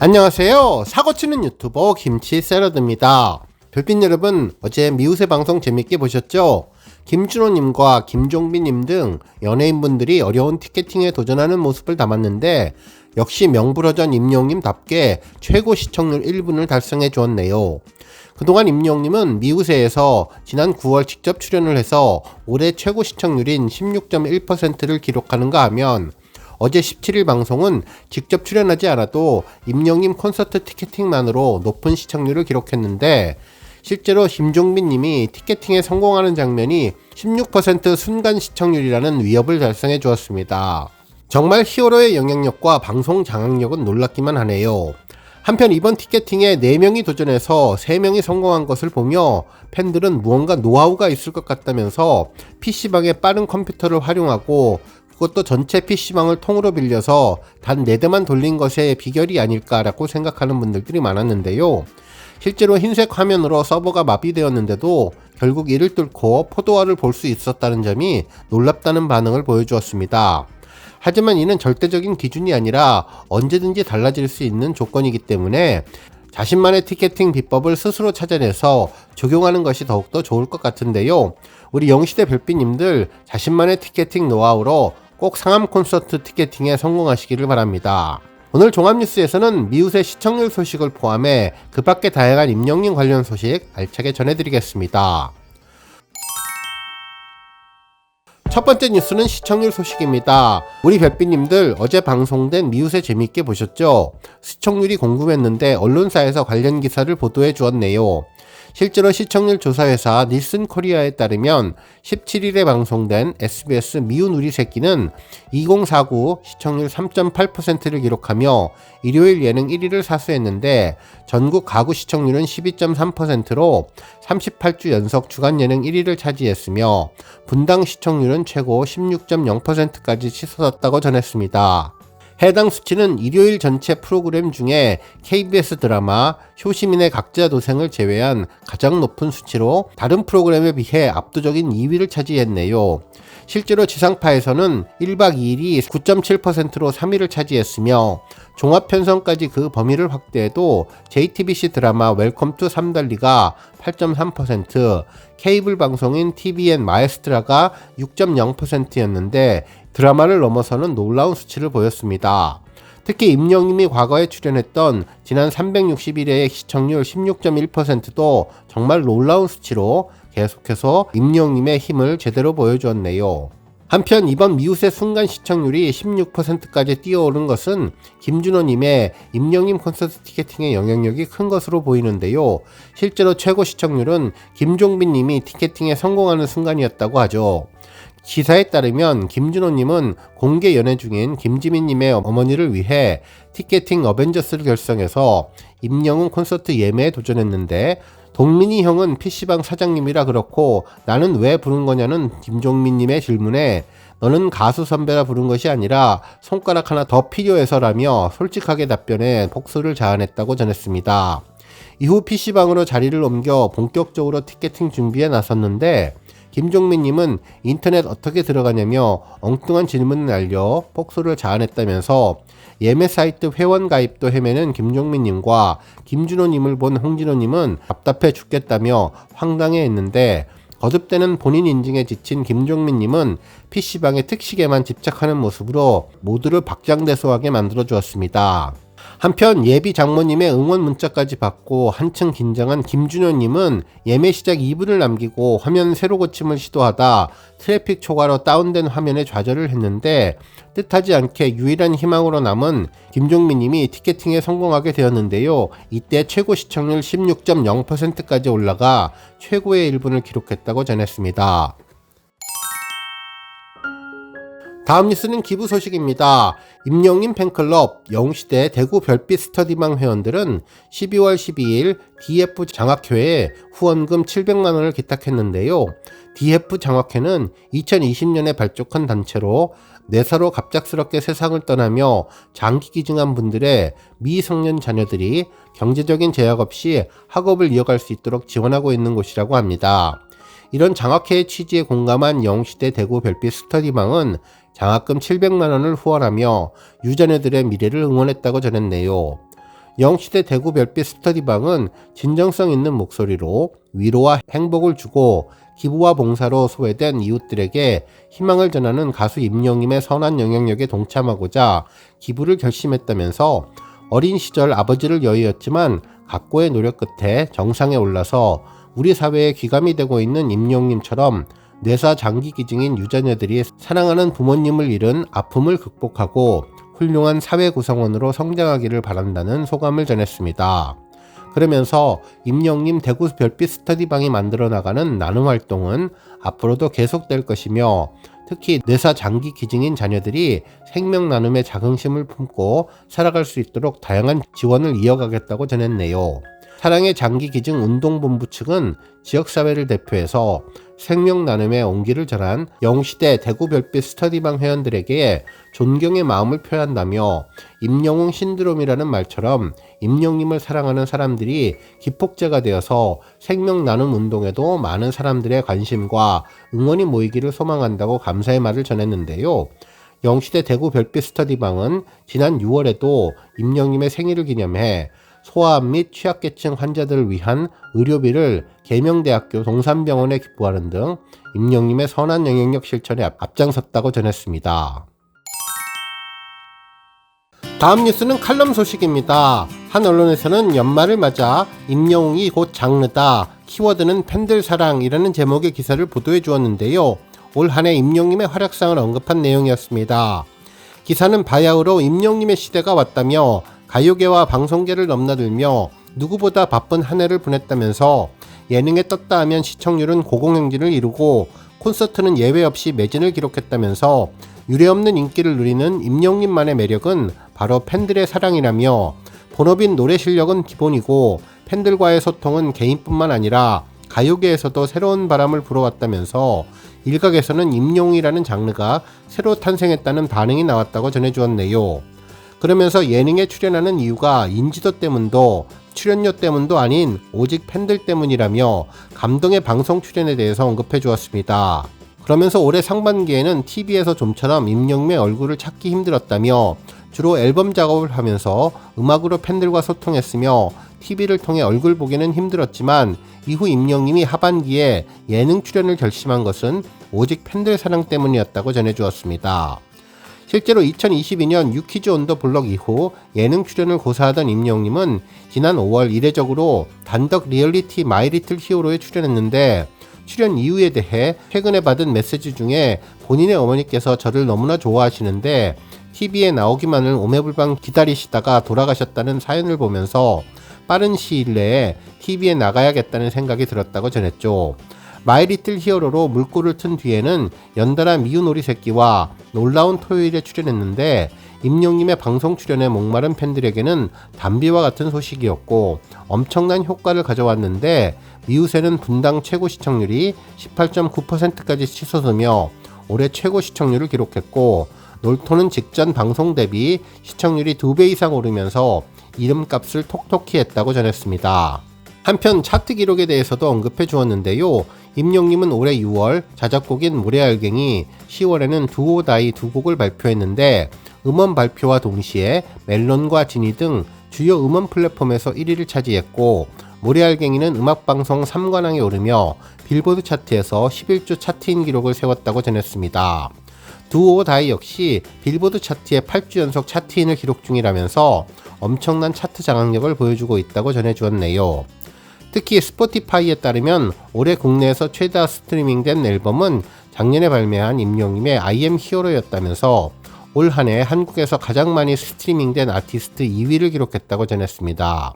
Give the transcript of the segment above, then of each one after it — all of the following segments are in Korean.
안녕하세요. 사고치는 유튜버 김치 샐러드입니다. 별빛 여러분, 어제 미우새 방송 재밌게 보셨죠? 김준호님과 김종빈님 등 연예인분들이 어려운 티켓팅에 도전하는 모습을 담았는데 역시 명불허전 임영님답게 최고 시청률 1분을 달성해 주었네요. 그동안 임영님은 미우새에서 지난 9월 직접 출연을 해서 올해 최고 시청률인 16.1%를 기록하는가 하면 어제 17일 방송은 직접 출연하지 않아도 임영님 콘서트 티켓팅만으로 높은 시청률을 기록했는데 실제로 김종민 님이 티켓팅에 성공하는 장면이 16% 순간 시청률이라는 위협을 달성해 주었습니다. 정말 히어로의 영향력과 방송 장악력은 놀랍기만 하네요. 한편 이번 티켓팅에 4명이 도전해서 3명이 성공한 것을 보며 팬들은 무언가 노하우가 있을 것 같다면서 PC방에 빠른 컴퓨터를 활용하고 그것도 전체 PC방을 통으로 빌려서 단 4대만 돌린 것의 비결이 아닐까라고 생각하는 분들이 많았는데요. 실제로 흰색 화면으로 서버가 마비되었는데도 결국 이를 뚫고 포도화를 볼 수 있었다는 점이 놀랍다는 반응을 보여주었습니다. 하지만 이는 절대적인 기준이 아니라 언제든지 달라질 수 있는 조건이기 때문에 자신만의 티켓팅 비법을 스스로 찾아내서 적용하는 것이 더욱더 좋을 것 같은데요. 우리 영시대 별빛님들 자신만의 티켓팅 노하우로 꼭 상암 콘서트 티켓팅에 성공하시기를 바랍니다. 오늘 종합뉴스에서는 미우새 시청률 소식을 포함해 그 밖의 다양한 임영님 관련 소식 알차게 전해드리겠습니다. 첫 번째 뉴스는 시청률 소식입니다. 우리 별빛님들 어제 방송된 미우새 재밌게 보셨죠? 시청률이 궁금했는데 언론사에서 관련 기사를 보도해 주었네요. 실제로 시청률 조사회사 닐슨 코리아에 따르면 17일에 방송된 SBS 미운 우리 새끼는 2049 시청률 3.8%를 기록하며 일요일 예능 1위를 사수했는데 전국 가구 시청률은 12.3%로 38주 연속 주간 예능 1위를 차지했으며 분당 시청률은 최고 16.0%까지 치솟았다고 전했습니다. 해당 수치는 일요일 전체 프로그램 중에 KBS 드라마 효시민의 각자 도생을 제외한 가장 높은 수치로 다른 프로그램에 비해 압도적인 2위를 차지했네요. 실제로 지상파에서는 1박 2일이 9.7%로 3위를 차지했으며 종합편성까지 그 범위를 확대해도 JTBC 드라마 웰컴 투 삼달리가 8.3%, 케이블 방송인 TVN 마에스트라가 6.0%였는데 드라마를 넘어서는 놀라운 수치를 보였습니다. 특히 임영님이 과거에 출연했던 지난 361회의 시청률 16.1%도 정말 놀라운 수치로 계속해서 임영님의 힘을 제대로 보여주었네요. 한편 이번 미우새 순간 시청률이 16%까지 뛰어오른 것은 김준호님의 임영님 콘서트 티켓팅의 영향력이 큰 것으로 보이는데요. 실제로 최고 시청률은 김종빈님이 티켓팅에 성공하는 순간이었다고 하죠. 기사에 따르면 김준호님은 공개 연애 중인 김지민님의 어머니를 위해 티켓팅 어벤져스를 결성해서 임영웅 콘서트 예매에 도전했는데 동민이 형은 PC방 사장님이라 그렇고 나는 왜 부른 거냐는 김종민님의 질문에 너는 가수 선배라 부른 것이 아니라 손가락 하나 더 필요해서라며 솔직하게 답변해 복수를 자아냈다고 전했습니다. 이후 PC방으로 자리를 옮겨 본격적으로 티켓팅 준비에 나섰는데 김종민님은 인터넷 어떻게 들어가냐며 엉뚱한 질문을 날려 폭소를 자아냈다면서 예매 사이트 회원 가입도 헤매는 김종민님과 김준호님을 본 홍진호님은 답답해 죽겠다며 황당해 했는데 거듭되는 본인 인증에 지친 김종민님은 PC방의 특식에만 집착하는 모습으로 모두를 박장대소하게 만들어 주었습니다. 한편 예비 장모님의 응원 문자까지 받고 한층 긴장한 김준호님은 예매 시작 2분을 남기고 화면 새로 고침을 시도하다 트래픽 초과로 다운된 화면에 좌절을 했는데 뜻하지 않게 유일한 희망으로 남은 김종민님이 티켓팅에 성공하게 되었는데요. 이때 최고 시청률 16.0%까지 올라가 최고의 1분을 기록했다고 전했습니다. 다음 뉴스는 기부 소식입니다. 임영님 팬클럽 영시대 대구 별빛 스터디망 회원들은 12월 12일 DF 장학회에 후원금 700만 원을 기탁했는데요. DF 장학회는 2020년에 발족한 단체로 내사로 갑작스럽게 세상을 떠나며 장기 기증한 분들의 미성년 자녀들이 경제적인 제약 없이 학업을 이어갈 수 있도록 지원하고 있는 곳이라고 합니다. 이런 장학회의 취지에 공감한 영시대 대구 별빛 스터디망은 장학금 700만 원을 후원하며 유자녀들의 미래를 응원했다고 전했네요. 영시대 대구 별빛 스터디방은 진정성 있는 목소리로 위로와 행복을 주고 기부와 봉사로 소외된 이웃들에게 희망을 전하는 가수 임영님의 선한 영향력에 동참하고자 기부를 결심했다면서 어린 시절 아버지를 여의었지만 각고의 노력 끝에 정상에 올라서 우리 사회에 귀감이 되고 있는 임영님처럼 뇌사 장기 기증인 유자녀들이 사랑하는 부모님을 잃은 아픔을 극복하고 훌륭한 사회 구성원으로 성장하기를 바란다는 소감을 전했습니다. 그러면서 임영님 대구 별빛 스터디방이 만들어 나가는 나눔 활동은 앞으로도 계속될 것이며 특히 뇌사 장기 기증인 자녀들이 생명 나눔의 자긍심을 품고 살아갈 수 있도록 다양한 지원을 이어가겠다고 전했네요. 사랑의 장기 기증 운동본부 측은 지역사회를 대표해서 생명 나눔의 온기를 전한 영시대 대구 별빛 스터디방 회원들에게 존경의 마음을 표한다며 임영웅 신드롬이라는 말처럼 임영님을 사랑하는 사람들이 기폭제가 되어서 생명 나눔 운동에도 많은 사람들의 관심과 응원이 모이기를 소망한다고 감사의 말을 전했는데요. 영시대 대구 별빛 스터디방은 지난 6월에도 임영님의 생일을 기념해 소아암 및 취약계층 환자들을 위한 의료비를 계명대학교 동산병원에 기부하는 등 임영님의 선한 영향력 실천에 앞장섰다고 전했습니다. 다음 뉴스는 칼럼 소식입니다. 한 언론에서는 연말을 맞아 임영웅이 곧 장르다. 키워드는 팬들 사랑이라는 제목의 기사를 보도해 주었는데요. 올 한해 임영님의 활약상을 언급한 내용이었습니다. 기사는 바야흐로 임영님의 시대가 왔다며 가요계와 방송계를 넘나들며 누구보다 바쁜 한 해를 보냈다면서 예능에 떴다 하면 시청률은 고공행진을 이루고 콘서트는 예외 없이 매진을 기록했다면서 유례없는 인기를 누리는 임영님만의 매력은 바로 팬들의 사랑이라며 본업인 노래 실력은 기본이고 팬들과의 소통은 개인뿐만 아니라 가요계에서도 새로운 바람을 불어왔다면서 일각에서는 임영웅이라는 장르가 새로 탄생했다는 반응이 나왔다고 전해주었네요. 그러면서 예능에 출연하는 이유가 인지도 때문도 출연료 때문도 아닌 오직 팬들 때문이라며 감동의 방송 출연에 대해서 언급해 주었습니다. 그러면서 올해 상반기에는 TV에서 좀처럼 임영웅의 얼굴을 찾기 힘들었다며 주로 앨범 작업을 하면서 음악으로 팬들과 소통했으며 TV를 통해 얼굴 보기는 힘들었지만 이후 임영님이 하반기에 예능 출연을 결심한 것은 오직 팬들 사랑 때문이었다고 전해주었습니다. 실제로 2022년 유키즈 온 더 블럭 이후 예능 출연을 고사하던 임영님은 지난 5월 이례적으로 단독 리얼리티 마이 리틀 히어로에 출연했는데 출연 이유에 대해 최근에 받은 메시지 중에 본인의 어머니께서 저를 너무나 좋아하시는데 TV에 나오기만을 오매불방 기다리시다가 돌아가셨다는 사연을 보면서 빠른 시일 내에 TV에 나가야겠다는 생각이 들었다고 전했죠. 마이리틀 히어로로 물꼬를 튼 뒤에는 연달아 미운 오리 새끼와 놀라운 토요일에 출연했는데 임영님의 방송 출연에 목마른 팬들에게는 담비와 같은 소식이었고 엄청난 효과를 가져왔는데 미우새는 분당 최고 시청률이 18.9%까지 치솟으며 올해 최고 시청률을 기록했고 놀토는 직전 방송 대비 시청률이 2배 이상 오르면서 이름값을 톡톡히 했다고 전했습니다. 한편 차트 기록에 대해서도 언급해 주었는데요. 임영님은 올해 6월 자작곡인 모래알갱이 10월에는 두오 다이 두 곡을 발표했는데 음원 발표와 동시에 멜론과 지니 등 주요 음원 플랫폼에서 1위를 차지했고 모래알갱이는 음악방송 3관왕에 오르며 빌보드 차트에서 11주 차트인 기록을 세웠다고 전했습니다. 두오 다이 역시 빌보드 차트의 8주 연속 차트인을 기록 중이라면서 엄청난 차트 장악력을 보여주고 있다고 전해주었네요. 특히 스포티파이에 따르면 올해 국내에서 최다 스트리밍된 앨범은 작년에 발매한 임영님의 I am 히어로였다면서 올 한 해 한국에서 가장 많이 스트리밍된 아티스트 2위를 기록했다고 전했습니다.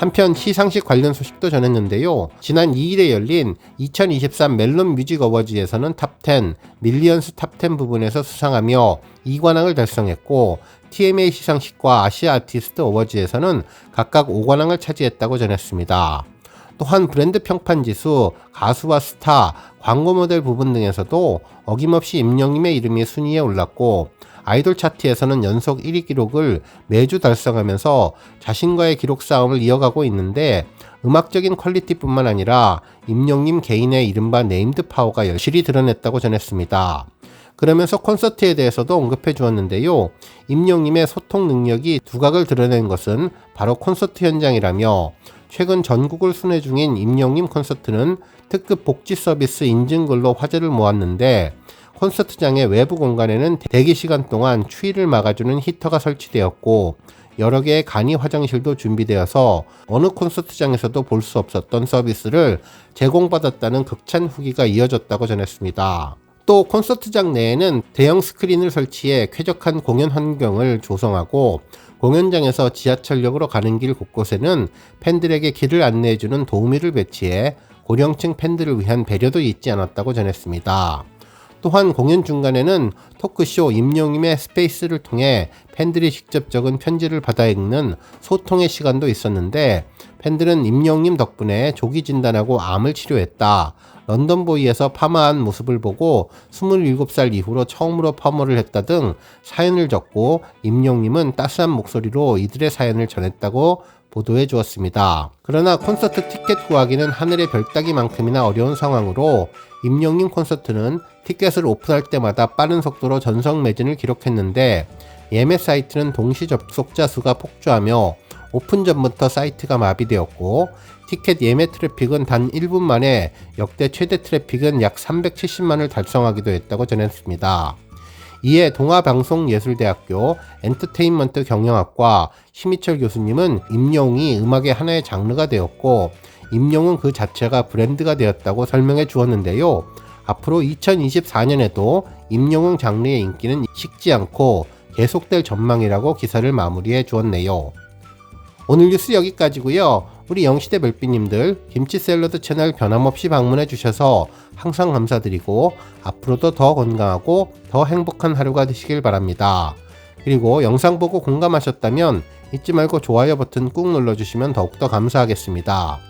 한편 시상식 관련 소식도 전했는데요. 지난 2일에 열린 2023 멜론 뮤직 어워즈에서는 탑10, 밀리언스 탑10 부분에서 수상하며 2관왕을 달성했고 TMA 시상식과 아시아 아티스트 어워즈에서는 각각 5관왕을 차지했다고 전했습니다. 또한 브랜드 평판 지수, 가수와 스타, 광고 모델 부분 등에서도 어김없이 임영님의 이름이 순위에 올랐고 아이돌 차트에서는 연속 1위 기록을 매주 달성하면서 자신과의 기록 싸움을 이어가고 있는데 음악적인 퀄리티뿐만 아니라 임영님 개인의 이른바 네임드 파워가 여실히 드러냈다고 전했습니다. 그러면서 콘서트에 대해서도 언급해 주었는데요. 임영님의 소통 능력이 두각을 드러낸 것은 바로 콘서트 현장이라며 최근 전국을 순회 중인 임영님 콘서트는 특급 복지 서비스 인증글로 화제를 모았는데 콘서트장의 외부 공간에는 대기 시간 동안 추위를 막아주는 히터가 설치되었고 여러 개의 간이 화장실도 준비되어서 어느 콘서트장에서도 볼 수 없었던 서비스를 제공받았다는 극찬 후기가 이어졌다고 전했습니다. 또 콘서트장 내에는 대형 스크린을 설치해 쾌적한 공연 환경을 조성하고 공연장에서 지하철역으로 가는 길 곳곳에는 팬들에게 길을 안내해주는 도우미를 배치해 고령층 팬들을 위한 배려도 잊지 않았다고 전했습니다. 또한 공연 중간에는 토크쇼 임영임의 스페이스를 통해 팬들이 직접 적은 편지를 받아 읽는 소통의 시간도 있었는데 팬들은 임영임 덕분에 조기 진단하고 암을 치료했다. 런던보이에서 파마한 모습을 보고 27살 이후로 처음으로 파머를 했다 등 사연을 적고 임영님은 따스한 목소리로 이들의 사연을 전했다고 보도해 주었습니다. 그러나 콘서트 티켓 구하기는 하늘의 별 따기만큼이나 어려운 상황으로 임영님 콘서트는 티켓을 오픈할 때마다 빠른 속도로 전성 매진을 기록했는데 예매 사이트는 동시 접속자 수가 폭주하며 오픈 전부터 사이트가 마비되었고 티켓 예매 트래픽은 단 1분 만에 역대 최대 트래픽은 약 370만을 달성하기도 했다고 전했습니다. 이에 동아방송예술대학교 엔터테인먼트 경영학과 심희철 교수님은 임영웅이 음악의 하나의 장르가 되었고 임영웅은 그 자체가 브랜드가 되었다고 설명해 주었는데요. 앞으로 2024년에도 임영웅 장르의 인기는 식지 않고 계속될 전망이라고 기사를 마무리해 주었네요. 오늘 뉴스 여기까지고요. 우리 영시대 별빛님들 김치 샐러드 채널 변함없이 방문해 주셔서 항상 감사드리고 앞으로도 더 건강하고 더 행복한 하루가 되시길 바랍니다. 그리고 영상 보고 공감하셨다면 잊지 말고 좋아요 버튼 꾹 눌러주시면 더욱더 감사하겠습니다.